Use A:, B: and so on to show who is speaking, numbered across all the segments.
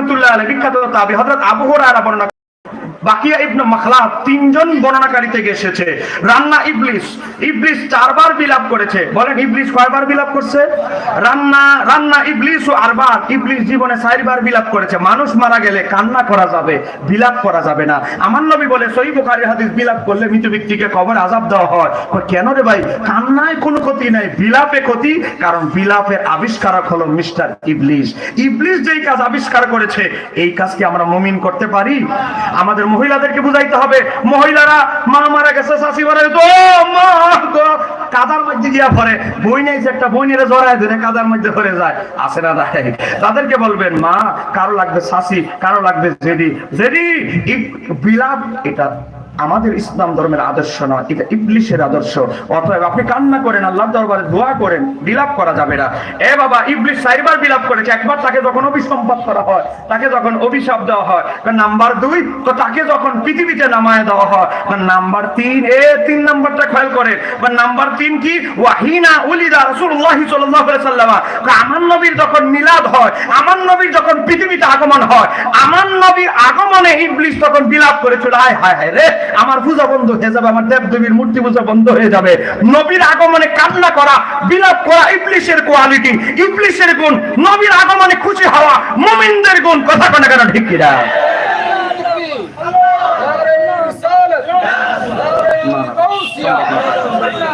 A: রহমতুল্লাহ বিখ্যাত তাবি হজরত আবু হরারা বর্ণনা বাকিয়া ইবনে মাখলাদ তিনজন বর্ণনাকারী থেকে এসেছে। রান্না ইবলিস ইবলিস চারবার বিলাপ করেছে। বলেন, ইবলিস কয়বার বিলাপ করছে? রান্না রান্না ইবলিস ও আরবার, ইবলিস জীবনে চারবার বিলাপ করেছে। মানুষ মারা গেলে কান্না করা যাবে, বিলাপ করা যাবে না। আমার নবী বলে সহি বুখারী হাদিস, বিলাপ করলে মৃত ব্যক্তিকে কবর আযাব দেওয়া হয়। কেন রে ভাই? কান্নায় কোনো ক্ষতি নাই, বিলাপে ক্ষতি, কারণ বিলাপের আবিষ্কারক হলো মিস্টার ইবলিস। ইবলিস যেই কাজ আবিষ্কার করেছে, এই কাজ কি আমরা মুমিন করতে পারি? আমাদের মহিলাদেরকে বুঝাইতে হবে, মহিলারা মা মারা গেছে শাশি মারা গেছে। কাদার মধ্যে গিয়া পরে বই নেই একটা বই নিয়ে জড়ায় ধরে কাদার মধ্যে পড়ে যায়। আসে না নাই? তাদেরকে বলবেন, মা, কারও লাগবে শাশি কারও লাগবে জেডি। জেডি বিলাপ, এটা আমাদের ইসলাম ধর্মের আদর্শ নয়, এটা ইবলিশের আদর্শ। অতএব আপনি কান্না করেন, আল্লাহর দরবারে দোয়া করেন, বিলাপ করা যাবে না। এ বাবা, ইবলিশ চারবার বিলাপ করেছে, একবার তাকে যখন অভিসম্পাদ করা হয়, তাকে যখন অভিশাপ দেওয়া হয় নাম্বার দুই, তো তাকে যখন পৃথিবীতে নামায় দেওয়া হয় নাম্বার তিন, এ তিন নাম্বারটা খেয়াল করেন নাম্বার তিন কি? ওয়াহিনা উলিদা রাসূলুল্লাহ সাল্লাল্লাহু আলাইহি সাল্লাম। আমার নবীর যখন মিলাদ হয়, আমার নবীর যখন পৃথিবীতে আগমন হয়, আমার নবীর আগমনে ইবলিশ তখন বিলাপ করেছিল, হায় হায় হায় রে আমার পূজা বন্ধ হয়ে যাবে, আমার দেবদেবীর মূর্তি পূজা বন্ধ হয়ে যাবে। নবীর আগমনে কান্না করা, বিলাপ করা, ইবলিশের কোয়ালিটি ইবলিশের গুণ, নবীর আগমনে খুশি হওয়া, মুমিনদের গুণ, কথা কোন কেন ঠিক কিনা?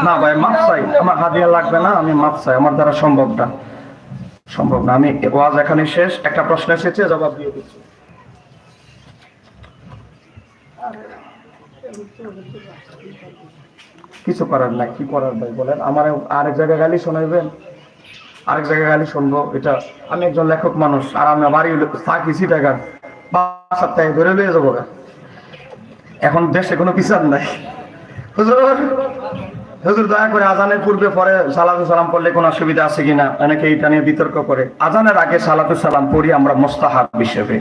A: না ভাই মাপ চাই, আমার হাদিয়া লাগবে না, আমি মাপ চাই, আমার দ্বারা সম্ভব না। সম্ভব না, আমি ওয়াজ এখানে শেষ, একটা প্রশ্ন এসেছে, জবাব দিয়ে দিচ্ছি। কিছু করার নাই, কি করার ভাই বলেন? আমার আরেক জায়গায় গালি শোনাইবেন? আরেক জায়গায় গালি শুনব? এটা আমি একজন লেখক মানুষ, আর আমি বাড়ি থাকি সিটাগার সপ্তাহে ধরে লিয়ে যাব এখন দেশে কোনো বিচার নাই। হুজুর হুজুর দয়া করে আজানের পূর্বে পরে সালাতু সালাম পড়লে কোনো অসুবিধা আছে কিনা? অনেকে এটা নিয়ে বিতর্ক করে। আজানের আগে সালাতু সালাম পড়ি আমরা মোস্তাহাব হিসেবে।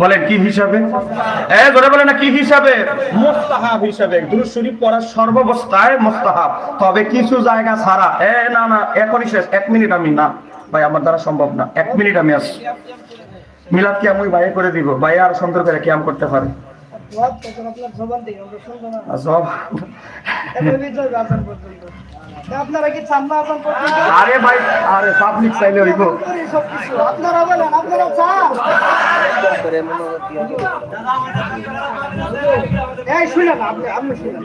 A: বলেন কি হিসাবে? এ ধরে বলে না কি হিসাবে? মোস্তাহাব হিসাবে। দুরূদ শরীফ পড়ার সর্বাবস্থায় মোস্তাহাব। তবে কিছু জায়গা ছাড়া এ না না এখনই শেষ। এক মিনিট আমি না। ভাই আমার দ্বারা সম্ভব না। এক মিনিট আমি আসছি মিলাদ কি আমি বাইরে করে দিব? বাইরে আর সুন্দর করে ক্যাম করতে পারে।
B: তখন আপনার জবান দিই না
A: আর
B: আপনারা কি
A: ভাই আরে পাবলিক চাইলে হইব।
B: আপনারা বলেন আপনারা চান? এই শুনেন আপনি আপনি শুনেন।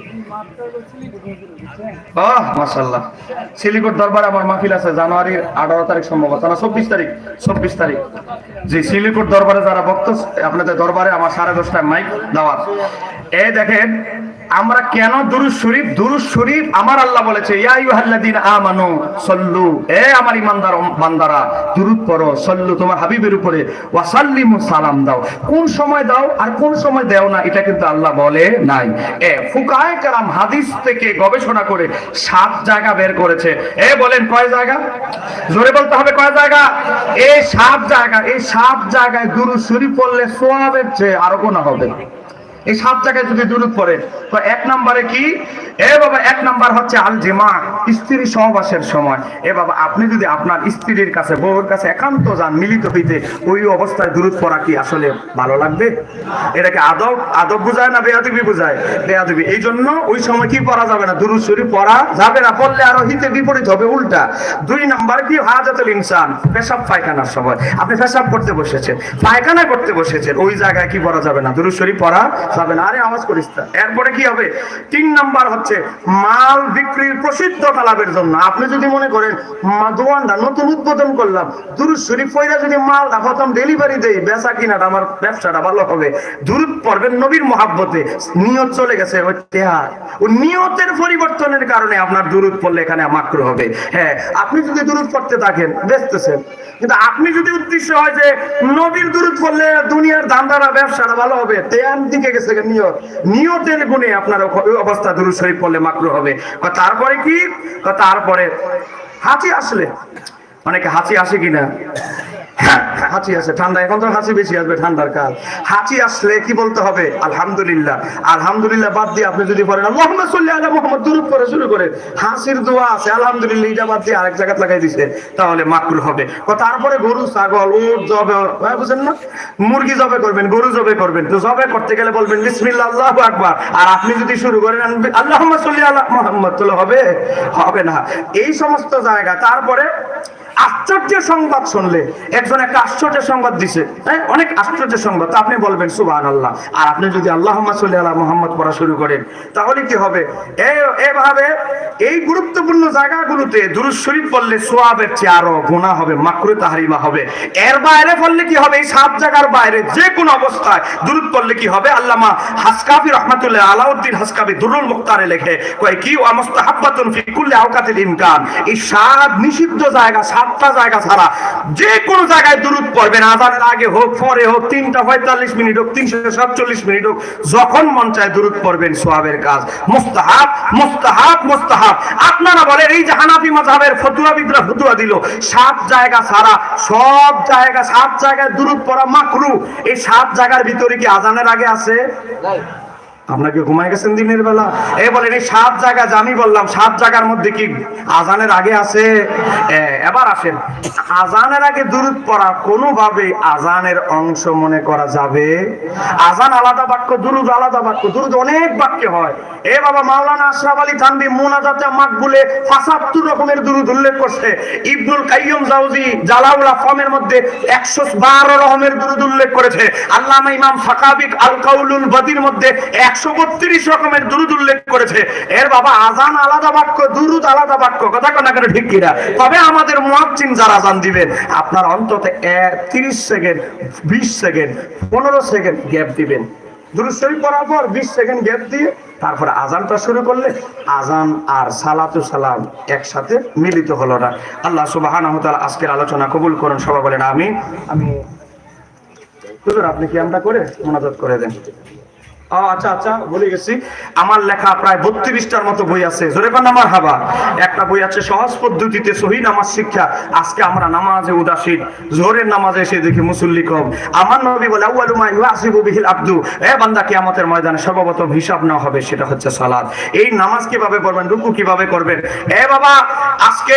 A: আহ মাশাল্লাহ সিলিগুড় দরবারে আমার মাহফিল আছে জানুয়ারির আঠারো তারিখ সম্ভবত। না চব্বিশ তারিখ চব্বিশ তারিখ। জি সিলিগুড় দরবারে যারা ভক্ত আপনাদের দরবারে আমার সাড়ে দশটায় মাইক দাওয়াত এই দেখেন আমরা কেন দুরুজ শরীফ? দুরুজ শরীফ আমার আল্লাহ বলেছে, ইয়া আইয়ুহাল্লাযীন আমানু সল্লু এ আমার ইমানদার বান্দারা, দুরূদ পড়ো, সল্লু তোমার হাবিবের উপরে ওয়াসাল্লিমু সালাম দাও। কোন সময় দাও আর কোন সময় দেও না, এটা কিন্তু আল্লাহ বলে নাই। এ ফুকায়ে কালাম হাদিস থেকে গবেষণা করে সাত জায়গা বের করেছে। এ বলেন কয় জায়গা? জোরে বলতে হবে কয় জায়গা? এই সাত জায়গা এই সাত জায়গায় দুরূদ শরীফ পড়লে সোয়াবের চেয়ে আরও গোনা হবে। এই সাত জায়গায় যদি দূরত পড়ে তো এক নম্বরে কি? এ বাবা, এক নাম্বার হচ্ছে আল জিমা স্ত্রী সহবাসের সময়। এ বাবা, আপনি যদি আপনার স্ত্রীর কাছে, বউর কাছে একান্ত যান, মিলিত হইতে, ওই অবস্থায় দূরত পড়া কি আসলে ভালো লাগবে? এটাকে আদব আদব বুঝায় না বেয়াদবি বুঝায়? বেয়াদবি। এই জন্য ওই সময় কি পড়া যাবে না? দুরুদ শরীফ পড়া যাবে না। পড়লে আরও হিতে বিপরীত হবে, উল্টা। দুই নাম্বার কি? হাজাতুল ইনসান, পেশাব পায়খানার সময়। আপনি পেশাব করতে বসেছেন, পায়খানা করতে বসেছেন, ওই জায়গায় কি পড়া যাবে না? দুরুদ শরীফ পড়া যাবে না আরে, আওয়াজ করিস না। এরপরে কি হবে? তিন নাম্বার হচ্ছে, মাল বিক্রির প্রসিদ্ধতা লাভের জন্য। আপনি যদি মনে করেন দোকানটা নতুন উদ্বোধন করলাম, দুরুদ শরীফ পয়রা যদি মালটা প্রথম ডেলিভারি দেই, বেচা কিনাটা আমার ব্যবসাটা ভালো হবে। দুরুদ পড়বেন নবীর মহাব্বতে। নিয়ত চলে গেছে তেহার ও নিয়তের পরিবর্তনের কারণে আপনার দুরুদ পড়লে এখানে মাক্র হবে। হ্যাঁ আপনি যদি দুরুদ পড়তে থাকেন, বেচতেছেন। কিন্তু আপনি যদি উদ্দেশ্য হয় যে, নবীর দুরুদ পড়লে দুনিয়ার ধান্দারা, ব্যবসাটা ভালো হবে, তেয়ার দিকে গেছে গুণে আপনার অবস্থা দুরুদ শরীফ পড়লে মাক্র হবে। তারপরে কি, তারপরে হাঁচি আসলে। অনেকে হাঁচি আসে কিনা? হাঁচি আছে, ঠান্ডা। এখন তো হাঁচি বেশি আসবে, ঠান্ডার কাল। হাঁচি আসলে কি বলতে হবে? আলহামদুলিল্লাহ। আলহামদুলিল্লাহ বাদ দিয়ে আপনি যদি পড়েন মোহাম্মদ সাল্লাহ আলা মোহাম্মদ দুরুদ পড়ে শুরু করে হাসির দোয়া আছে, আলহামদুলিল্লাহ, এটা বাদ দিয়ে আরেক জায়গায় লাগাই দিছে, তাহলে মাকরু হবে। তারপরে গরু, ছাগল, উট জবে বুঝেন না? মুরগি জবে করবেন, গরু জবে করবেন। তো জবে করতে গেলে বলবেন বিসমিল্লাহ আল্লাহু আকবার আর আপনি যদি শুরু করেন, আল্লাহুম্মা সাল্লি আলা মুহাম্মদ হবে? হবে না। এই সমস্ত জায়গা, তারপরে আশ্চর্য সংবাদ শুনলে। একজন একটা আশ্চর্য সংবাদ দিছে। হ্যাঁ অনেক আশ্চর্য সংবাদ। আপনি বলবেন সুবাহ আল্লাহ আর আপনি যদি আল্লাহ আল্লাহ মোহাম্মদ পড়া শুরু করেন, তাহলে কি হবে? এভাবে এই গুরুত্বপূর্ণ জায়গাগুলোতে দুরুদ শরীফ পড়লে সোয়াবের চেয়ে আরও গুণা হবে, মাকরু তাহারিমা হবে। এর বাইরে পড়লে কি হবে? এই সাত জায়গার বাইরে যে কোনো অবস্থায় দুরুদ পড়লে কি হবে? আল্লামা হাসকাফি রহমাতুল্লাহ আলাউদ্দিন হাসকাফি দুরুল মুক্তারে লেখে, কয় কি, ওয়া মুস্তাহাব্বাতুন ফি কুল্লি আওকাতিল ইমকান। এই সাত নিষিদ্ধ জায়গা সাতটা জায়গা ছাড়া যে কোনো জায়গায় দুরুদ পড়বেন, আজানের আগে হোক পরে হোক, তিনটা, পঁয়তাল্লিশ মিনিট হোক, তিনশো সাতচল্লিশ মিনিট হোক, যখন মন চায় দুরুদ পড়বেন সোয়াবের কাজ। মুস্তাহাব মুস্তাহাব মুস্তাহাব। আপনারা বলেন, এই যে হানাফি মাযহাবের ফতুয়াবিদরা ফতুয়া দিল, সাত জায়গা ছাড়া, সব জায়গা, সাত জায়গায় দুরুদ পড়া মাকরু। এই সাত জায়গার ভিতরে কি আজানের আগে আছে? আপনাকে ঘুমায় গেছেন দিনের বেলা? এ বলেন, এই সাত জায়গা আমি বললাম, সাত জায়গার মধ্যে কি আজানের আগে আছে? এবার আসেন। আজানের আগে দূরত পড়া কোনোভাবে আজানের অংশ মনে করা যাবে? আজান আলাদা বাক্য, দুরুদ আলাদা বাক্য, দুরুদ অনেক বাক্য হয়। এ বাবা, মাওলানা আশরাফ আলী থানবি মুনাজাতে মাকবুলে পাঁচাত্তর রকমের দুরুদ উল্লেখ করছে। ইবনুল কাইয়ুম জাউজি জালাউল ফমের মধ্যে একশো বারো রকমের দুরুদ উল্লেখ করেছে। আল্লামা ইমাম ফাকাবিক আল কাউলুল বাদির মধ্যে একশো রকমের দুরুদ উল্লেখ করেছে। এর বাবা আজান আলাদা বাক্য, দুরুদ আলাদা বাক্য, কথা কোনা করে ঠিক কিনা? তবে আমাদের মুয়াজ্জিন যারা আজান দিবেন, আপনার অন্তত তিরিশ সেকেন্ড, বিশ সেকেন্ড, পনেরো সেকেন্ড গ্যাপ দিবেন। দুরুদ শরীফ পর বিশ সেকেন্ড গ্যাপ দিয়ে তারপরে আজানটা শুরু করলে আজান আর সালাতু সালাম একসাথে মিলিত হলো না। আল্লাহ ওয়া আজকের আলোচনা কবুল করুন, সবাই বলেন আমি আমি হুজুর, আপনি কি আমরা করে মোনাজাত করে দেন? আচ্ছা আচ্ছা ময়দানে সর্বপ্রথম হিসাব নেওয়া হবে, সেটা হচ্ছে সালাত এই নামাজ কীভাবে পড়বেন, রুকু কীভাবে করবেন? এ বাবা, আজকে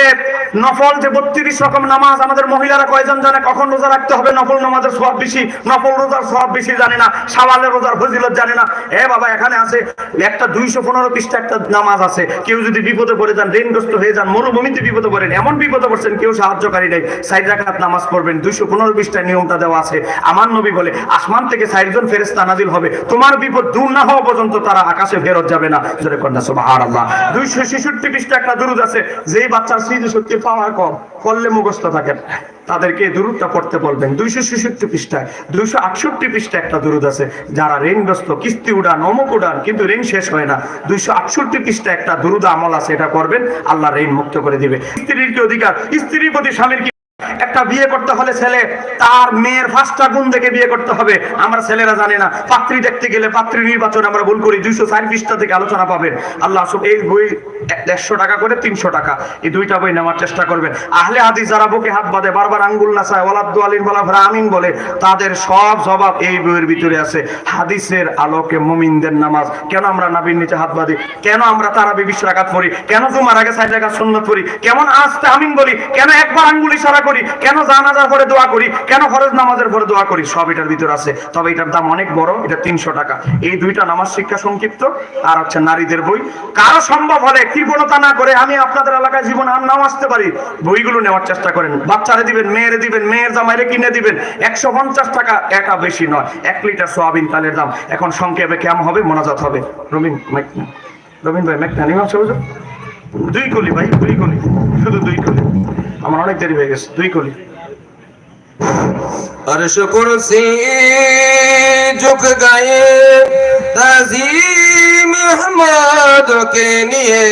A: নফল যে বত্রিশ রকম নামাজ আমাদের মহিলারা কয়জন জানে? কখন রোজা রাখতে হবে? নফল নামাজের সব বেশি, নফল রোজার সব বেশি জানে না। সাওয়ালের রোজার ফজিলত জানে না। এ বাবা, এখানে আছে, একটা দুইশো পনেরো পৃষ্ঠা একটা নামাজ আছে। কেউ যদি বিপদে পড়ে যান, ঋণগ্রস্ত হয়ে যান, মরুভূমিতে বিপদে পড়েন, এমন বিপদে পড়ছেন, কেউ সাহায্যকারী নেই। সাইড রাখাত নামাজ পড়বেন, দুইশো পনেরো পৃষ্ঠায় নিয়মটা দেওয়া আছে। আমার নবী বলে, আসমান থেকে ষাটজন ফেরেস্তা নাজিল হবে। তোমার বিপদ দূর না হওয়া পর্যন্ত তারা আকাশে ফেরত যাবে না। জোরে কন্যা, সুবহানাল্লাহ। দুইশো ছেষট্টি পৃষ্ঠা একটা দুরুদ আছে, যেই বাচ্চার স্মৃতি শক্তি পাওয়ার কম করলে মুখস্থ থাকে তাদেরকে দুরুদটা পড়তে বলবেন। দুইশো ছেষট্টি পৃষ্ঠায়, দুইশো আটষট্টি পৃষ্ঠায় একটা দুরুদ আছে, যারা ঋণগ্রস্ত কিস্তি উড়ান, অমুক উড়ান, কিন্তু ঋণ শেষ হয় না। দুইশো আটষট্টি পৃষ্ঠায় একটা দুরুদ আমল আছে, এটা করবেন, আল্লাহ ঋণ মুক্ত করে দিবে। স্ত্রীর কি অধিকার? স্ত্রীর প্রতি স্বামীর একটা বিয়ে করতে হলে ছেলে, তার মেয়ের পাঁচটা গুণ দেখে বিয়ে করতে হবে। আমরা ছেলেরা জানি না, পাত্রী দেখতে গেলে পাত্রী নির্বাচন আমরা ভুল করি। দুইশো চার থেকে আলোচনা পাবেন। আল্লাহ এই বই দেড়শো টাকা করে তিনশো টাকা। এই দুইটা বই নেওয়ার চেষ্টা করবেন। আহলে হাদিস যারা বুকে হাত বাঁধে, বারবার আঙ্গুল নাচায় ওলাদ্দু আলীন বলা ভরা আমিন বলে, তাদের সব জবাব এই বইয়ের ভিতরে আছে। হাদিসের আলোকে মুমিনদের নামাজ। কেন আমরা নাবির নিচে হাত বাঁধি? কেন আমরা তারাবি বিশ রাকাত পড়ি? কেন জুমার আগে সাইড রাকাত সুন্নত পড়ি? কেমন আস্তে আমিন বলি? কেন একবার আঙ্গুল ইশারা করি? কেন জানাজার পরে দোয়া করি? কেন ফরজ নামাজের পরে দোয়া করি? সব এটার ভিতর আছে। তবে এটার দাম অনেক বড়, এটা তিনশো টাকা। এই দুইটা নামাজ শিক্ষা সংক্ষিপ্ত, আর হচ্ছে নারীদের বই। কারও সম্ভব হলে কৃপণতা না করে আমি আপনাদের এলাকায় জীবন আর নাও আসতে পারি। বইগুলো নেওয়ার চেষ্টা করেন। বাচ্চারে দিবেন, মেয়েরে দিবেন, মেয়ের জামাইরে কিনে দিবেন। একশো পঞ্চাশ টাকা একা বেশি নয়। এক লিটার সোয়াবিন তালের দাম। এখন সংক্ষেপে কেমন হবে? মোনাজাত হবে। রবিন মাইক নেন। রবিন ভাই ম্যাক নানি। মাংস বুঝো দুই কলি ভাই, দুই কলি। শুধু দুই কলি। আমার অনেক দেরি হয়ে গেছে, দুই কলি।
C: অর্শ কুরসি ঝুক গায়ে তাজিম আহমদ কে নিয়ে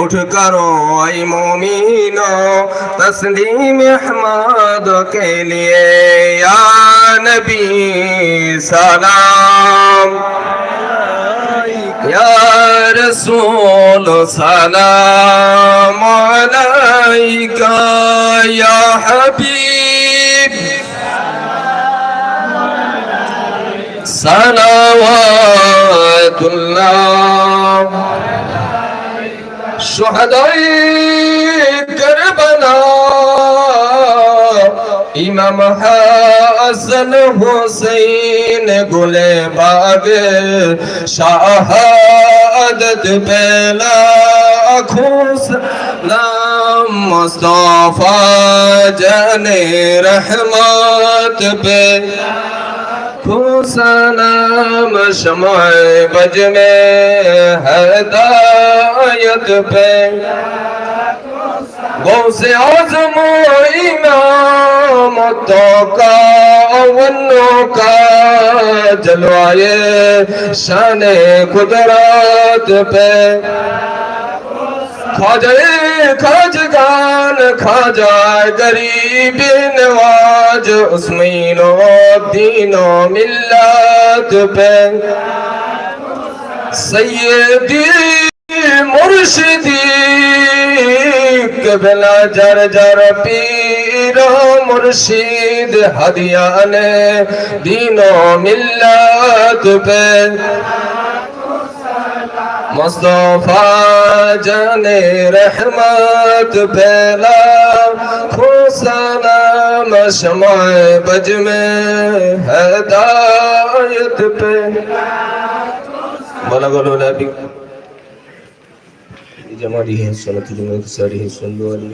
C: উঠ করো আই মুমিন তসলিম আহমদ কে নিয়ে, ইয়া নবী সালাম। يا رسول سلام عليك يا حبيب صلوات الله شهداء लम्हा असल हुसैन गुले बाबिल शहादत पेला खुश नाम मुस्तफा जने रहमत पे سلام شمع بج میں ہدایت پہ گو سے عظم و ایمان متوں کا ونوں کا جلوائے شان قدرت پہ خواجہ خواجگان خواجہ غریب نواز اس مینوں دینوں ملت پہ سیدی মুর্শিদি কেবেলা যার যার পীর মুর্শিদ হাদিয়ানে দিন মিল্লাত পে مصطفیٰ جان رحمت پھیلا خوشانام شمع بج میں ہدایت پہ بولا بولو نبی بجماله الصلاة جملة ساره السندواني